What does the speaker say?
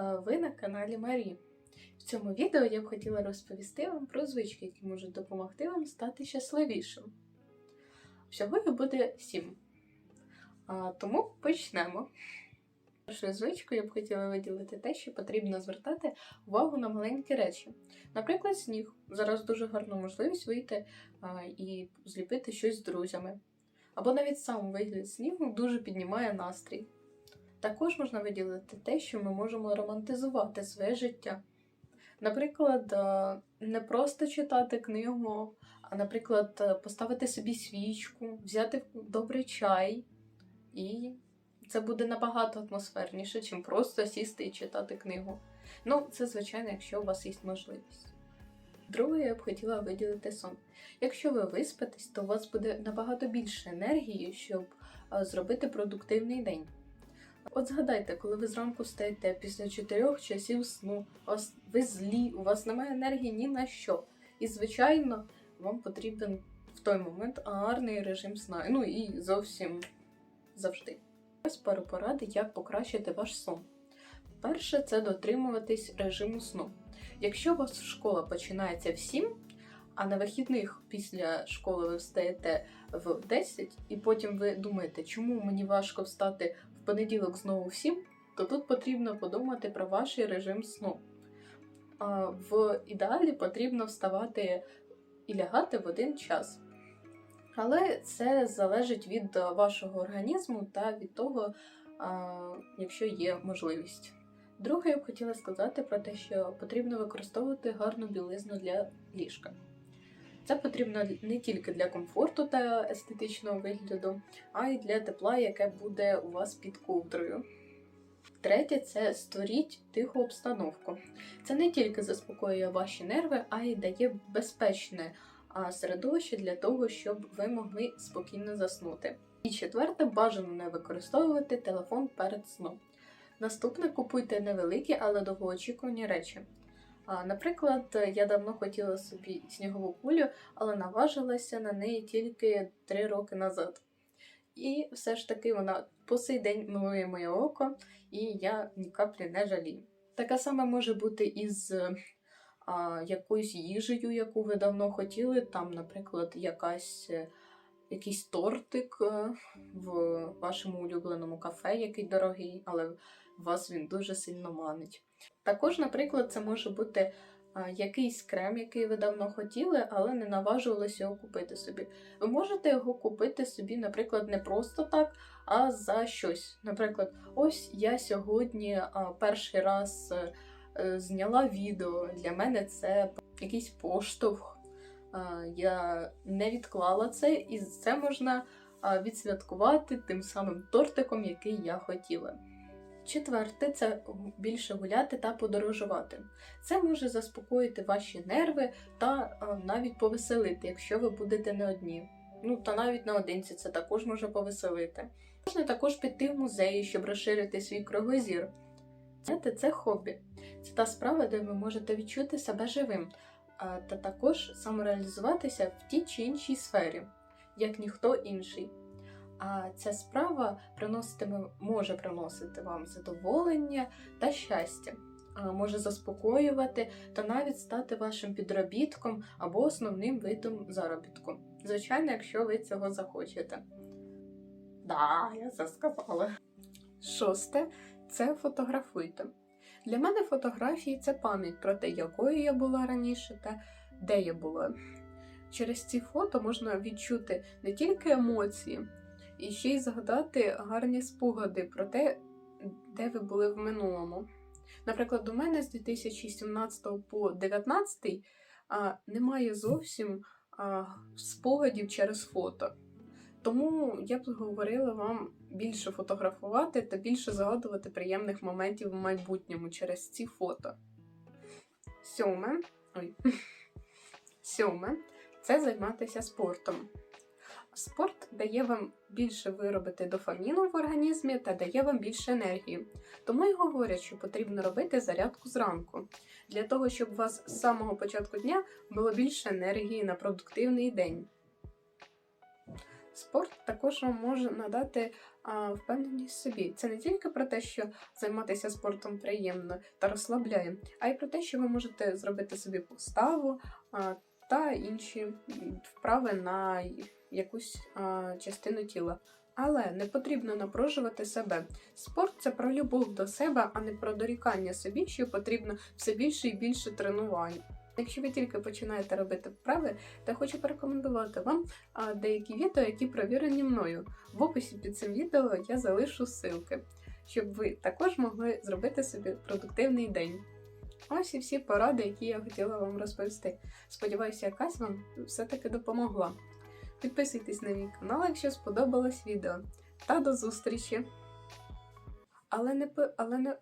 Ви на каналі Марі. В цьому відео я б хотіла розповісти вам про звички, які можуть допомогти вам стати щасливішим. Всього їх буде сім. Тому почнемо. Першою звичкою я б хотіла виділити те, що потрібно звертати увагу на маленькі речі. Наприклад, сніг. Зараз дуже гарна можливість вийти і зліпити щось з друзями. Або навіть сам вигляд снігу дуже піднімає настрій. Також можна виділити те, що ми можемо романтизувати своє життя. Наприклад, е, не просто читати книгу, а, наприклад, е, поставити собі свічку, взяти добрий чай, і це буде набагато атмосферніше, чим просто сісти і читати книгу. Ну, це звичайно, якщо у вас є можливість. Друге, я б хотіла виділити сон. Якщо ви виспитесь, то у вас буде набагато більше енергії, щоб е, зробити продуктивний день. От згадайте, коли ви зранку встаєте після 4 часів сну, ви злі, у вас немає енергії ні на що. І, звичайно, вам потрібен в той момент гарний режим сна. Ну і зовсім завжди. Ось пару поради, як покращити ваш сон. Перше, це дотримуватись режиму сну. Якщо у вас школа починається в 7, а на вихідних після школи ви встаєте в 10, і потім ви думаєте, чому мені важко встати в понеділок знову в 7, то тут потрібно подумати про ваш режим сну. В ідеалі потрібно вставати і лягати в один час. Але це залежить від вашого організму та від того, якщо є можливість. Друге, я б хотіла сказати про те, що потрібно використовувати гарну білизну для ліжка. Це потрібно не тільки для комфорту та естетичного вигляду, а й для тепла, яке буде у вас під ковдрою. Третє це створіть тиху обстановку. Це не тільки заспокоює ваші нерви, а й дає безпечне середовище для того, щоб ви могли спокійно заснути. І четверте, бажано не використовувати телефон перед сном. Наступне купуйте невеликі, але довгоочікувані речі. Наприклад, я давно хотіла собі снігову кулю, але наважилася на неї тільки 3 роки назад. І все ж таки вона по сей день милує моє око, і я ні каплі не жалію. Така сама може бути із якоюсь їжею, яку ви давно хотіли. Там, наприклад, якась, якийсь тортик е, в вашому улюбленому кафе, який дорогий, але вас він дуже сильно манить. Також, наприклад, це може бути якийсь крем, який ви давно хотіли, але не наважувалися його купити собі. Ви можете його купити собі, наприклад, не просто так, а за щось. Наприклад, ось я сьогодні перший раз е, е, зняла відео. Для мене це якийсь поштовх. А, я не відклала це, і це можна відсвяткувати тим самим тортиком, який я хотіла. Четверте це більше гуляти та подорожувати. Це може заспокоїти ваші нерви та навіть повеселити, якщо ви будете не одні. Ну та навіть наодинці це також може повеселити. Можна також піти в музеї, щоб розширити свій кругозір. Знаєте, це хобі. Це та справа, де ви можете відчути себе живим, та також самореалізуватися в тій чи іншій сфері, як ніхто інший. А ця справа приноситиме, може приносити вам задоволення та щастя, може заспокоювати та навіть стати вашим підробітком або основним видом заробітку. Звичайно, якщо ви цього захочете. Да, я це сказала. Шосте це фотографуйте. Для мене фотографії це пам'ять про те, якою я була раніше та де я була. Через ці фото можна відчути не тільки емоції, і ще й згадати гарні спогади про те, де ви були в минулому. Наприклад, у мене з 2017 по 2019 а, немає зовсім спогадів через фото. Тому я б говорила вам більше фотографувати та більше згадувати приємних моментів в майбутньому через ці фото. Сьоме. Ой. Сьоме це займатися спортом. Спорт дає вам більше виробити дофаміну в організмі та дає вам більше енергії. Тому й говорять, що потрібно робити зарядку зранку, для того, щоб у вас з самого початку дня було більше енергії на продуктивний день. Спорт також вам може надати а, впевненість собі. Це не тільки про те, що займатися спортом приємно та розслабляє, а й про те, що ви можете зробити собі поставу а, та інші вправи на якусь а, частину тіла. Але не потрібно напружувати себе. Спорт це про любов до себе, а не про дорікання собі, що потрібно все більше і більше тренувань. Якщо ви тільки починаєте робити вправи, то хочу порекомендувати вам деякі відео, які провірені мною. В описі під цим відео я залишу ссылки, щоб ви також могли зробити собі продуктивний день. Ось і всі поради, які я хотіла вам розповісти. Сподіваюся, якась вам все-таки допомогла. Підписуйтесь на мій канал, якщо сподобалось відео. Та до зустрічі! Але не але не.